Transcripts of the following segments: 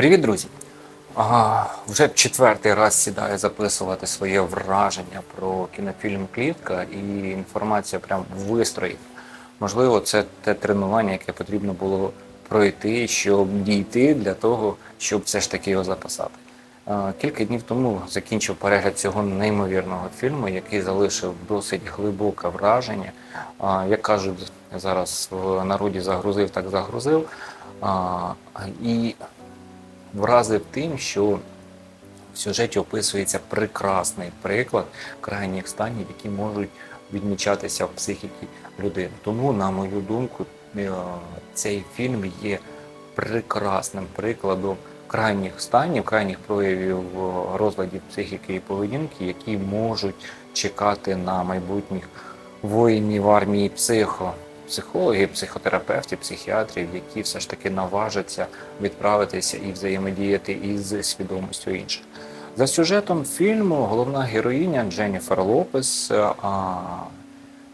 Привіт, друзі! А, вже четвертий раз сідаю записувати своє враження про кінофільм Клітка і інформація прям вистроїть. Можливо, це те тренування, яке потрібно було пройти, щоб дійти для того, щоб все ж таки його записати. А, Кілька днів тому закінчив перегляд цього неймовірного фільму, який залишив досить глибоке враження. А, Як кажуть зараз в народі загрузив, так загрузив. А, І вразив тим, що в сюжеті описується прекрасний приклад крайніх станів, які можуть відмічатися в психіці людини. Тому, на мою думку, е, цей фільм є прекрасним прикладом крайніх станів, крайніх проявів розладів психіки і поведінки, які можуть чекати на майбутніх воїнів армії психо. Психологів, психотерапевтів, психіатрів, які все ж таки наважаться відправитися і взаємодіяти із свідомістю інших. За сюжетом фільму головна героїня Дженніфер Лопес е, а,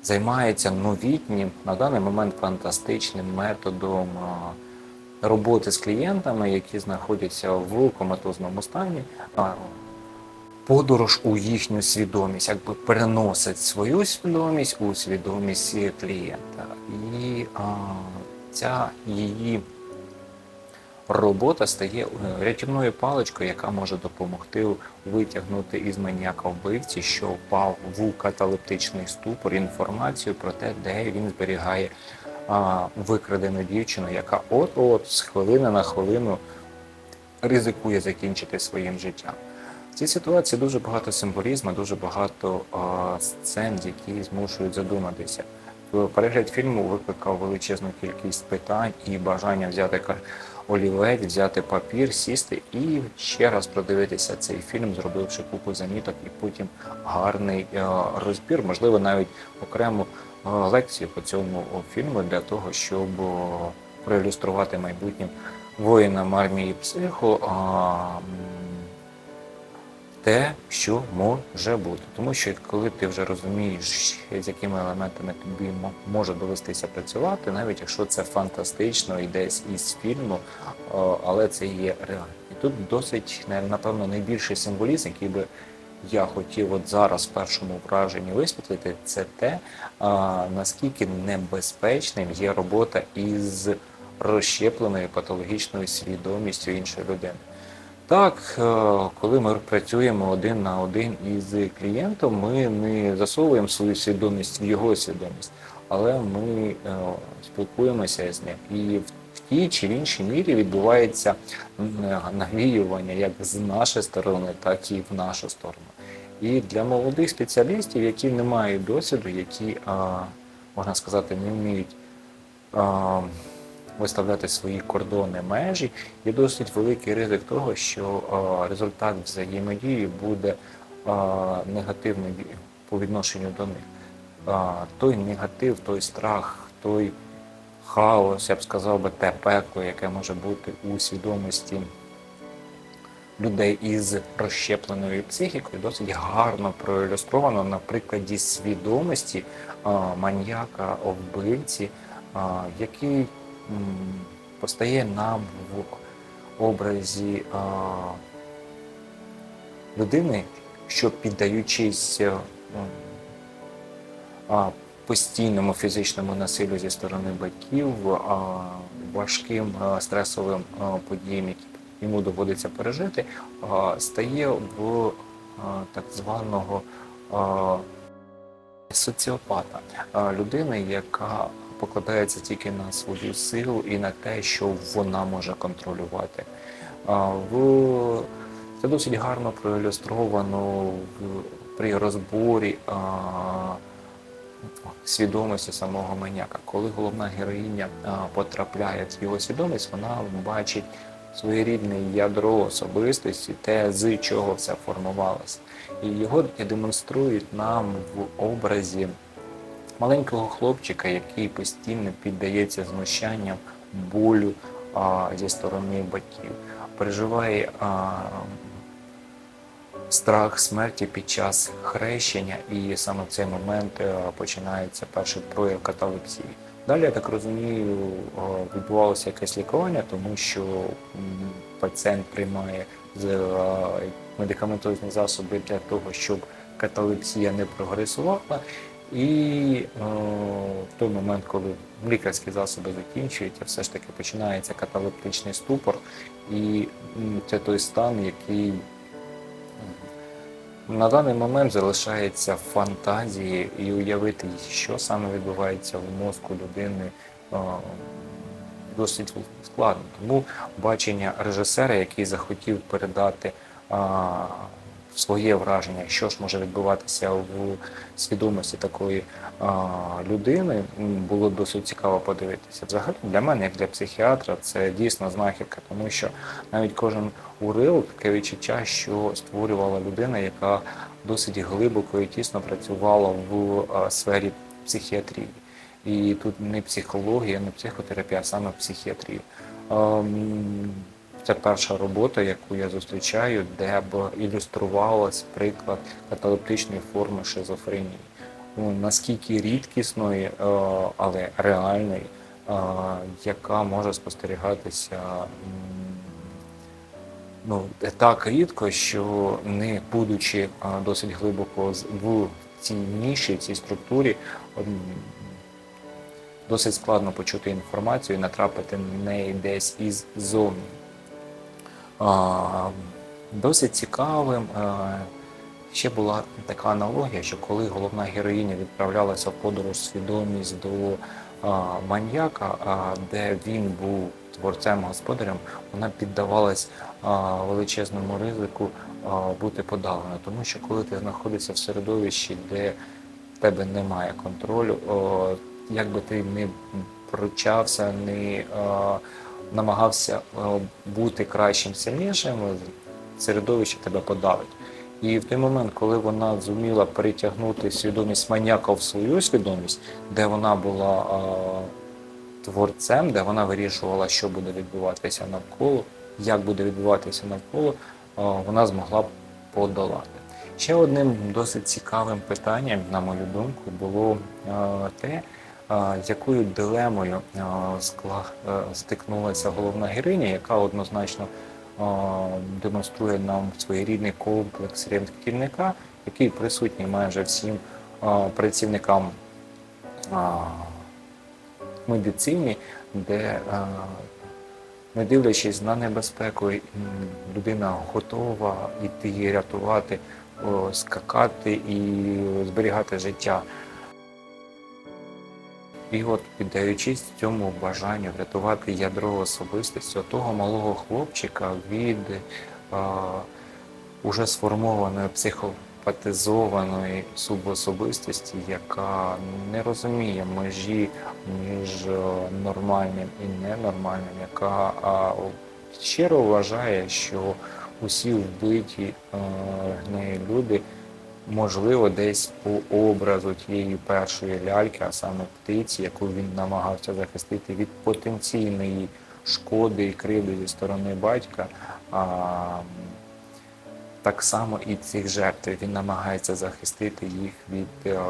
займається новітнім на даний момент фантастичним методом а, роботи з клієнтами, які знаходяться в коматозному стані. Подорож у їхню свідомість, якби переносить свою свідомість у свідомість клієнта. І а, ця її робота стає е, рятівною паличкою, яка може допомогти витягнути із маніяка вбивці, що впав в каталептичний ступор, інформацію про те, де він зберігає а, викрадену дівчину, яка от-от з хвилини на хвилину ризикує закінчити своїм життям. Цій ситуації дуже багато символізму, дуже багато а, сцен, які змушують задуматися. Перегляд фільму викликав величезну кількість питань і бажання взяти олівець, взяти папір, сісти і ще раз продивитися цей фільм, зробивши купу заміток і потім гарний розбір, можливо, навіть окрему лекцію по цьому фільму для того, щоб проілюструвати майбутнім воїнам армії психо. Те, що може бути. Тому що коли ти вже розумієш, з якими елементами тобі мо- може довестися працювати, навіть якщо це фантастично і десь із фільму, але це є реально. І тут досить, на- напевно, найбільший символізм, який би я хотів от зараз в першому враженні висвітлити, це те, наскільки небезпечним є робота із розщепленою патологічною свідомістю іншої людини. Так, е, коли ми працюємо один на один із клієнтом, ми не засовуємо свою свідомість в його свідомість, але ми е, спілкуємося з ним. І в тій чи в іншій мірі відбувається навіювання як з нашої сторони, так і в нашу сторону. І для молодих спеціалістів, які не мають досвіду, які, можна сказати, не вміють виставляти свої кордони межі, є досить великий ризик того, що результат взаємодії буде ві- по відношенню до них. Той негатив, той страх, той хаос, я б сказав би, те пекло, яке може бути у свідомості людей із розщепленою психікою, досить гарно проілюстровано на прикладі свідомості маньяка вбивці, який постає нам в образі а, людини, що піддаючись е, а, постійному фізичному насиллю зі сторони батьків, а, важким а, стресовим а, подіям, які йому доводиться пережити, а, стає в а, так званого а, соціопата, а, людини, яка покладається тільки на свою силу і на те, що вона може контролювати. Це досить гарно проілюстровано при розборі свідомості самого маніяка. Коли головна героїня потрапляє в його свідомість, вона бачить своєрідне ядро особистості, те, з чого все формувалося. І його демонструють нам в образі маленького хлопчика, який постійно піддається знущанням, болю а, зі сторони батьків, переживає а, страх смерті під час хрещення, і саме в цей момент е, починається перший прояв каталепсії. Далі, я так розумію, е, відбувалося якесь лікування, тому що пацієнт приймає з, е, медикаментозні засоби для того, щоб каталепсія не прогресувала. І е, в той момент, коли лікарські засоби закінчуються, все ж таки починається каталептичний ступор, і це той стан, який на даний момент залишається в фантазії і уявити, що саме відбувається в мозку людини. е, Досить складно. Тому бачення режисера, який захотів передати своє враження, що ж може відбуватися в свідомості такої а, людини, було досить цікаво подивитися. Взагалі для мене, як для психіатра, це дійсно знахідка, тому що навіть кожен уривок таке відчуття, що створювала людина, яка досить глибоко і тісно працювала в а, сфері психіатрії. І тут не психологія, не психотерапія, а саме психіатрія. Це перша робота, яку я зустрічаю, де б ілюструвалась приклад каталептичної форми шизофренії. Ну, наскільки рідкісної, е, але реальної, е, яка може спостерігатися ну, так рідко, що не будучи е, досить глибоко в цій ніші, в цій структурі, досить складно почути інформацію і натрапити на неї десь іззовні. А, Досить цікавим е, ще була така аналогія, що коли головна героїня відправлялася в подорож свідомість до маньяка, де він був творцем господарем, вона піддавалась величезному ризику бути подавлена. Тому що коли ти знаходишся в середовищі, де в тебе немає контролю, як би ти не пручався, не намагався е, бути кращим, сильнішим, середовище тебе подавить. І в той момент, коли вона зуміла перетягнути свідомість маніяка в свою свідомість, де вона була е, творцем, де вона вирішувала, що буде відбуватися навколо, як буде відбуватися навколо, е, вона змогла подолати. Ще одним досить цікавим питанням, на мою думку, було е, те, е, якою дилемою е, стикнулася головна героїня, яка однозначно демонструє нам своєрідний комплекс рятівника, який присутній майже всім працівникам медицини, де не дивлячись на небезпеку, людина готова йти рятувати, скакати і зберігати життя. І от піддаючись цьому бажанню врятувати ядро особистості того малого хлопчика від а, уже сформованої психопатизованої субособистості, яка не розуміє межі між е, нормальним і ненормальним, яка а, щиро вважає, що усі вбиті е, нею люди можливо, десь по образу тієї першої ляльки, а саме птиці, яку він намагався захистити від потенційної шкоди і кривди зі сторони батька. А, так само і цих жертв він намагається захистити їх від е,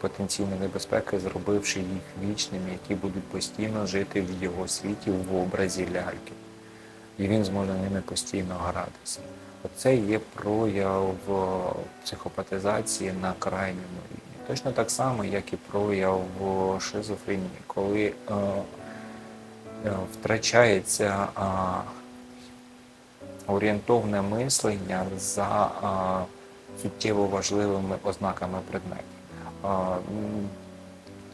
потенційної небезпеки, зробивши їх вічними, які будуть постійно жити в його світі в образі ляльки. І він зможе ними постійно гратися. Оце є прояв е, психопатизації на крайньому рівні. Точно так само, як і прояв е, шизофренії, коли е, е, втрачається е, орієнтовне мислення за е, суттєво важливими ознаками предметів. Е,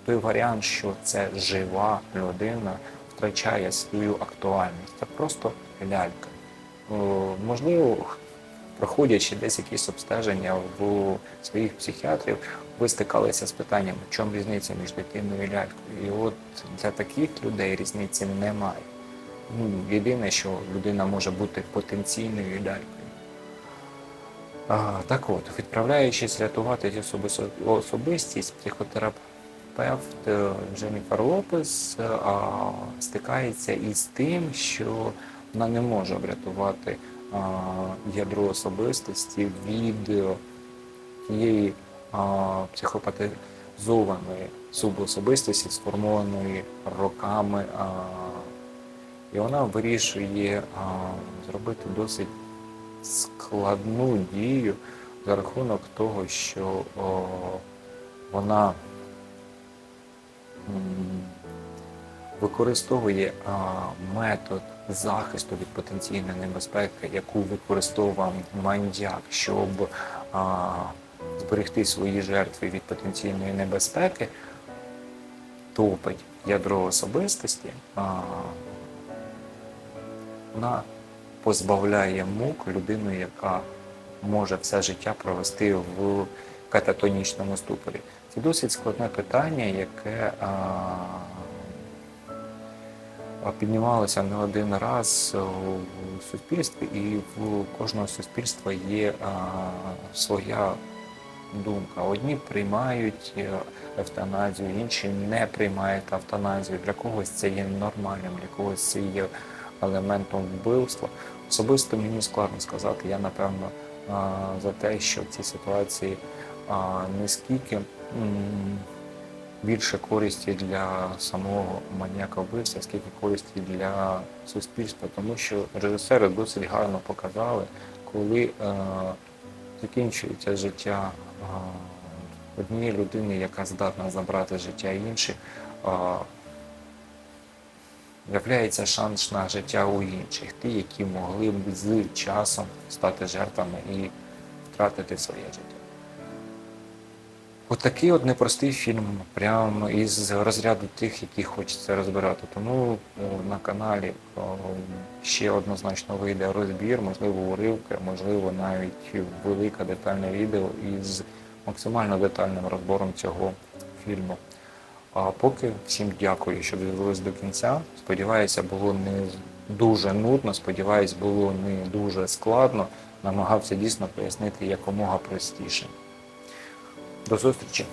той варіант, що це жива людина, втрачає свою актуальність. Це просто лялька. О, Можливо, проходячи десь якісь обстеження в своїх психіатрів, ви стикалися з питанням, в чому різниця між дитиною і лялькою. І от для таких людей різниці немає. Ну, єдине, що людина може бути потенційною лялькою. А, так от, відправляючись рятувати особистість, психотерапевт е, Дженніфер Лопес е, а, стикається із тим, що вона не може врятувати ядро особистості від е, тієї психопатизованої субособистості, сформованої роками І вона вирішує зробити досить складну дію за рахунок того, що вона використовує метод захисту від потенційної небезпеки, яку використовував мандяк, щоб а, зберегти свої жертви від потенційної небезпеки, топить ядро особистості, а, вона позбавляє мук людину, яка може все життя провести в кататонічному ступорі. Це досить складне питання, яке а, а, піднімалося не один раз у суспільстві, і в кожного суспільства є своя думка. Одні приймають е, евтаназію, інші не приймають евтаназію. Для когось це є нормальним, для когось це є елементом вбивства. Особисто мені складно сказати. Я напевно за те, що в цій ситуації а, не скільки м, більше користі для самого маніяка вбивця, скільки користі для суспільства, тому що режисери досить гарно показали, коли е, закінчується життя е, однієї людини, яка здатна забрати життя інших. е, З'являється шанс на життя у інших, ті, які могли б з часом стати жертвами і втратити своє життя. Отакий от непростий фільм, прямо із розряду тих, які хочеться розбирати. Тому на каналі ще однозначно вийде розбір, можливо, уривки, можливо, навіть велике детальне відео із максимально детальним розбором цього фільму. А поки всім дякую, що дивились до кінця. Сподіваюся, було не дуже нудно, сподіваюсь, було не дуже складно. Намагався дійсно пояснити якомога простіше. До зустрічі!